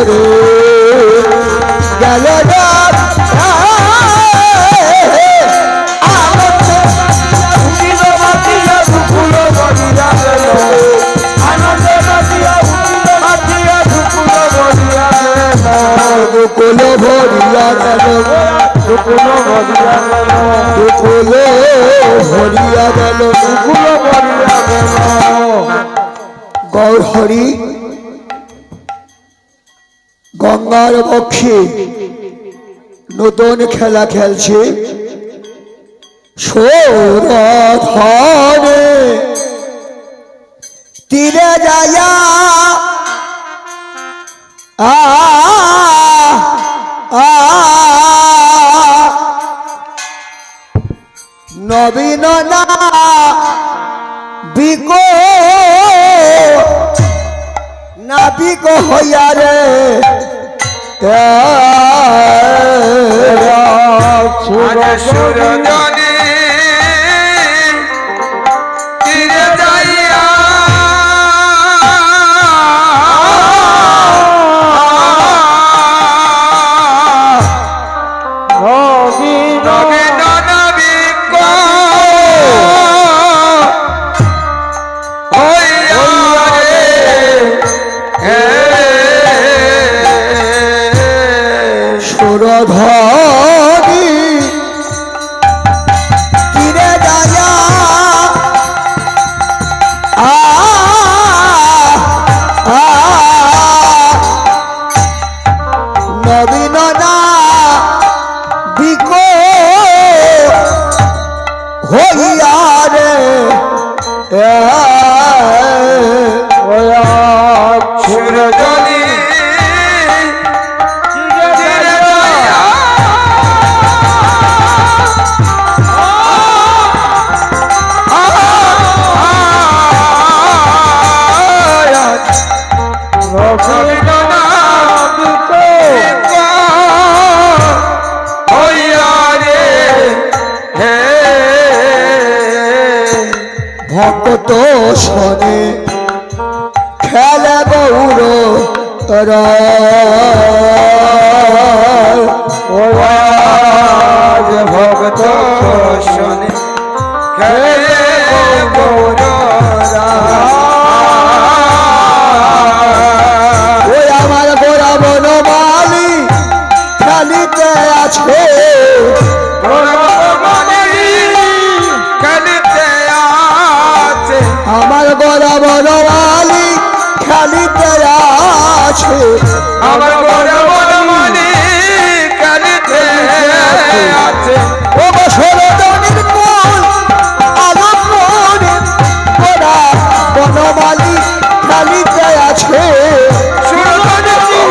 রে। গেল দুকুল ভরিয়া গেল দুকুল ভরিয়া গেল গৌর হরি গঙ্গার বক্ষে নতুন খেলা খেলছে সৌরধনে তীরে যায়া আ নবীন না বিকো নাবিক হইয়া রে। সুরজনী রাধা খেলে গৌর ওরাজ ভক্ত শোনে। খেলে আমার গোরা বনমালি খেলিতে আছে। খেলিতে আছে। আমার গোরা বনমালি খেলিতে আছে। আমার বড় বড় মনে খেলিতে আছে। ও বছর দনির কোল আলো করে গোরা বনমালি খেলিতে আছে। সুরজনী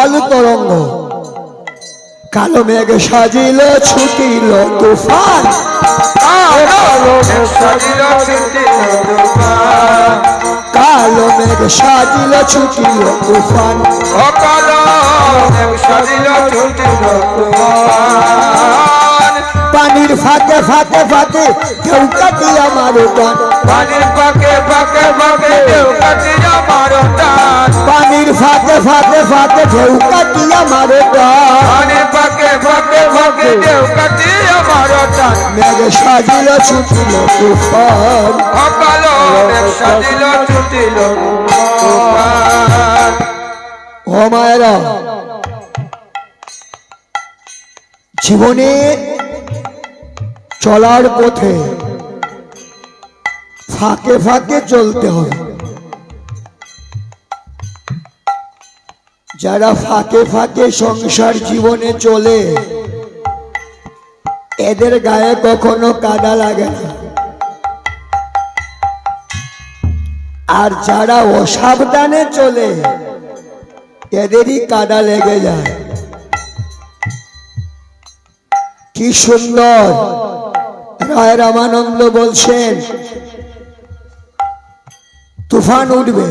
উত্থাল তরঙ্গ। কালো মেঘ সাজিল ছুটিল তুফান। কালো মেঘ সাজিল ছুটিল তুফান। পানির ফাঁকে ফাঁকে ফাঁকে কেউ কাটি আমার গান পানির পাকে পাকে পাকে দেও কাটি আমার টান পানির ফাঁকে ফাঁকে ফাঁকে ঢেউ কাটি আমার গান পানির পাকে পাকে পাকে দেও কাটি আমার টান মেঘ সাজিল ছুটিল তুফান। অকাল সাজিল ছুটিল দোকান ও মায়েরা জীবনে চলার পথে ফাঁকে ফাঁকে চলতে হবে। যারা ফাঁকে ফাঁকে সংসার জীবনে চলে, এদের গায়ে কখনো কাদা লাগে না। আর যারা অসাবধানে চলে, এদেরই কাদা লেগে যায়। কি সুন্দর। রায় রামানন্দ বলছেন তুফান উঠবে,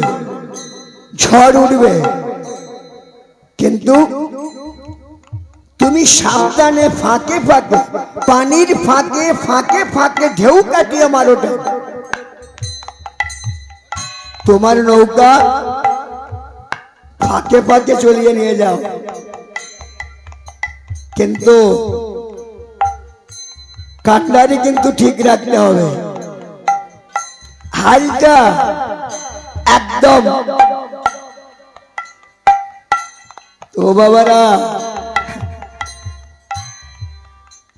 ঝড় উঠবে। কিন্তু তুমি সাবধানে ফাঁকে ফাঁকে, পানির ফাঁকে ফাঁকে ফাঁকে ঢেউ কাটিয়ে মারোটা তোমার নৌকা ফাঁকে ফাঁকে চলিয়ে নিয়ে যাও। কিন্তু কান্ডারি কিন্তু ঠিক রাখতে হবে। হালটা একদম। তো বাবারা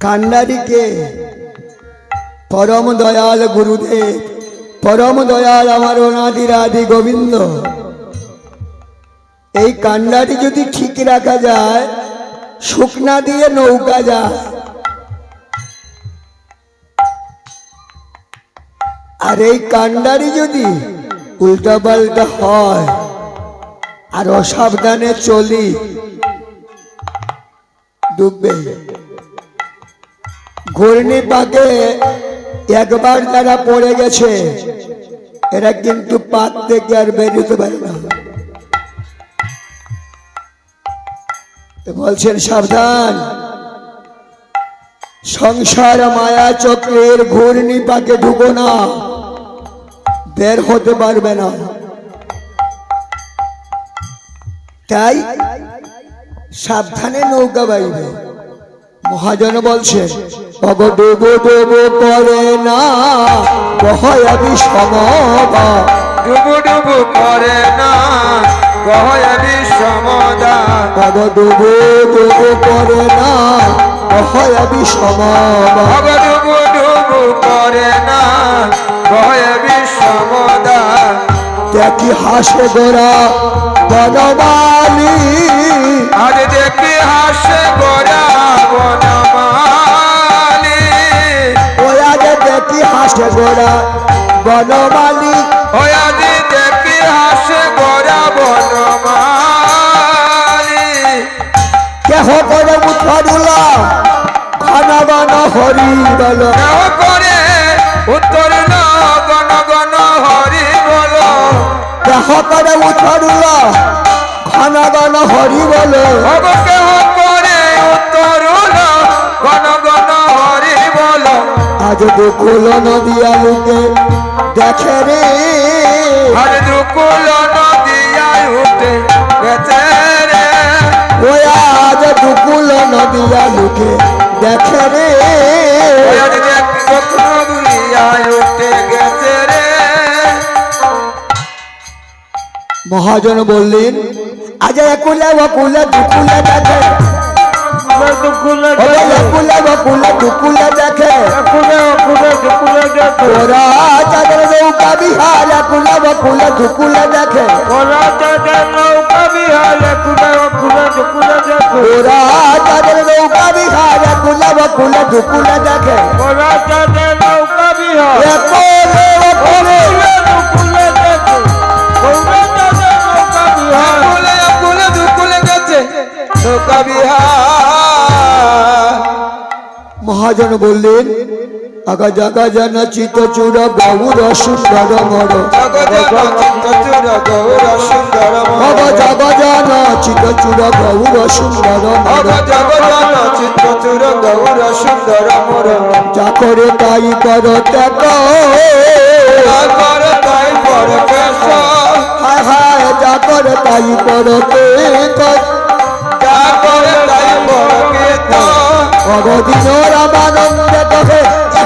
কান্ডারিকে পরম দয়াল গুরুদেব, পরম দয়াল আমার অনাদি রাধি গোবিন্দ। এই কান্ডারি যদি ঠিক রাখা যায়, শুকনা দিয়ে নৌকা যায়। আর এই কান্ডারি যদি উল্টা পাল্টা হয়। আর অসাবধানে চলি। ডুববে। ঘূর্ণি পাকে একবার যারা পড়ে গেছে। এরা কিন্তু পাত থেকে আর বেরোতে পারে না। বলছেন, সাবধান। সংসার মায়া চক্রের ঘূর্ণি পাকে ঢুকো না। বের হতে পারবে না। তাই সাবধানে নৌকা বাইবে মহাজন বলছেন অগ করে না বহয়াবি সমবা ডুবু ডুবু করে না গহয়াবি সমদা অগ ডুবো ডুবো করে না বহয়াবি সমবা করে না গহয়াবি সমদা দেখি হাসে গোরা বনমালী আজ দেখি হাসে গোরা বনমালি ওয়া যে দেখি হাসে গোরা বনমালী ওই আজ দেখি হাসে গোরা বনমালি কেহ করে মুখরুলা ঘন বন হরি বল করে উত্তর না গণ গণ হরি বল কেহ করে মুখরুলা ঘন বন হরি বল কেহ করে উত্তর না গণ গণ হরি বল আজ দুকুল নদিয়া লোকে দেখে রে। আর দুকুল নদিয়ায় উঠে গেছে রে। ওই দুকুল নদিয়া লোকে দেখে রে। মহাজন বললেন আজ একুলে বকুলে দুকুলে দেখে। ওরে একুলে বকুলে দুকুলে দেখে। ওরা চাঁদের নৌকা বিহার একুলে বকুলে দুকুলে দেখে। ওরা চাঁদের দুকুলে গেছে নৌকা মহাজন বললেন আগা জাগা জানা চিত চূড় গৌর সুন্দর মর। জগৎ চিত্তচূড় গৌর সুন্দর ভব জগ জানা চিত চূড় গৌর সুন্দর মর। জগৎ চিত্তচূড় গৌর সুন্দর মোর। যা করে তাই কর ত্যাগ। কর তাই কেশ। হায় হায় যা করে তাই কর ত্যাগ কর অবদিন রামানন্দে কহে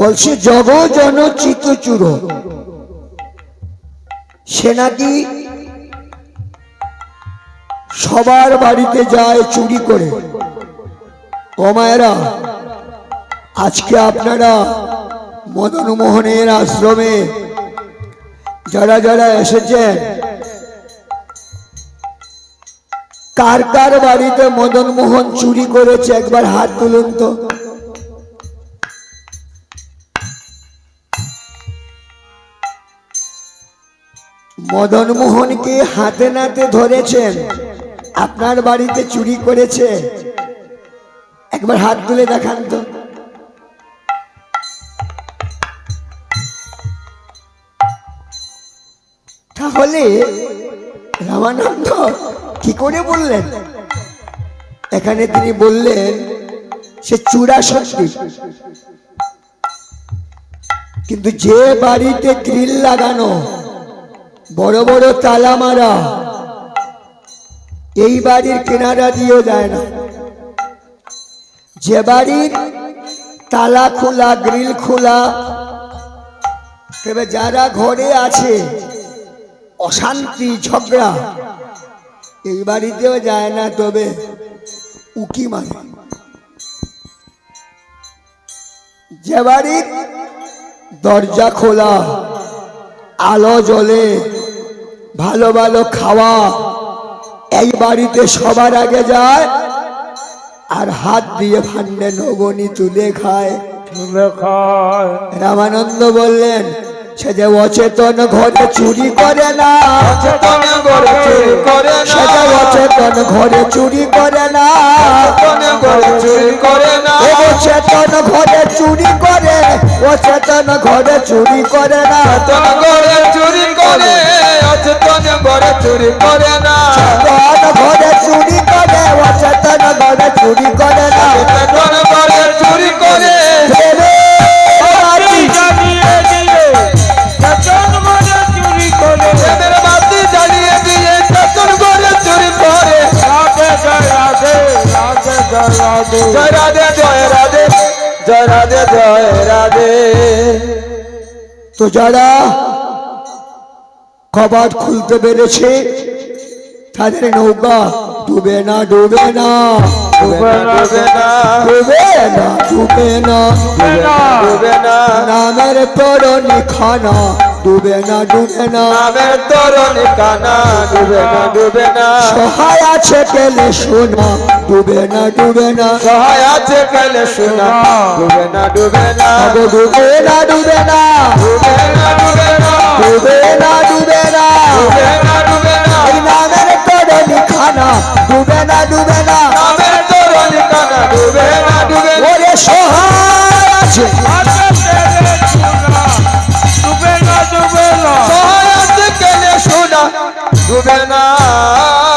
বলছে, জগ জন চিত চুর। সে নাকি সবার বাড়িতে যায় চুরি করে। ও মায়েরা আজকে আপনারা মদন মোহনের আশ্রমে যারা যারা এসেছেন, কার কার বাড়িতে মদন মোহন চুরি করেছে একবার হাত তুলুন তো। মদন মোহনকে হাতে নাতে ধরেছেন। আপনার বাড়িতে চুরি করেছে। একবার হাত তুলে দেখান তো। তাহলে রামানন্দ কি করে বললেন? এখানে তিনি বললেন, সে চূড়া সত্যি। কিন্তু যে বাড়িতে গ্রিল লাগানো বড় বড় তালা মারা। এই বাড়ির কেনারা দিয়েও যায় না। যে বাড়ির তালা খোলা, গ্রিল খোলা, তবে যারা ঘরে আছে, অশান্তি, ঝগড়া, এই বাড়িতেও যায় না, তবে উকি মারে। যে বাড়ির দরজা খোলা, আলো জ্বলে ভালো ভালো খাওয়া এই বাড়িতে সবার আগে যায় আর হাত দিয়ে ভান্ডে নবনী তুলে খায়। রামানন্দ বললেন সে যে অচেতন ঘরে চুরি করে না অচেতন করে চুরি করে না সে যে অচেতন ঘরে চুরি করে না অচেতন করে চুরি করে না অচেতন ঘরে চুরি করে অচেতন ঘরে চুরি করে না অচেতন করে চুরি করে অচেতন করে চুরি করে না অচেতন ঘরে চুরি করে অচেতন ঘরে চুরি করে না অচেতন করে চুরি করে জয় রাধে জয় রাধে জয় রাধে জয় রাধে। তো যারা কবাট খুলতে পেরেছে তাদের নৌকা ডুবে না ডুবে না। ডুবে না ডুবে না। ডুবে না ডুবে না। নামের তরণী খানা। ডুবে না ডুবে না। নামের তরুণ কানা ডুবে না ডুবে না। সহায় আছে কেলে সোনা ডুবে না ডুবে না। সহায় আছে কালে শোনা ডুবে না ডুবে না। ডুবে না ডুবে না। ডুবে না ডুবে না। ডুবে না ডুবে না। ডুবে না ডুবে না। নামের তরণী খানা ডুবে না ডুবে না। শোনা ডুবে না।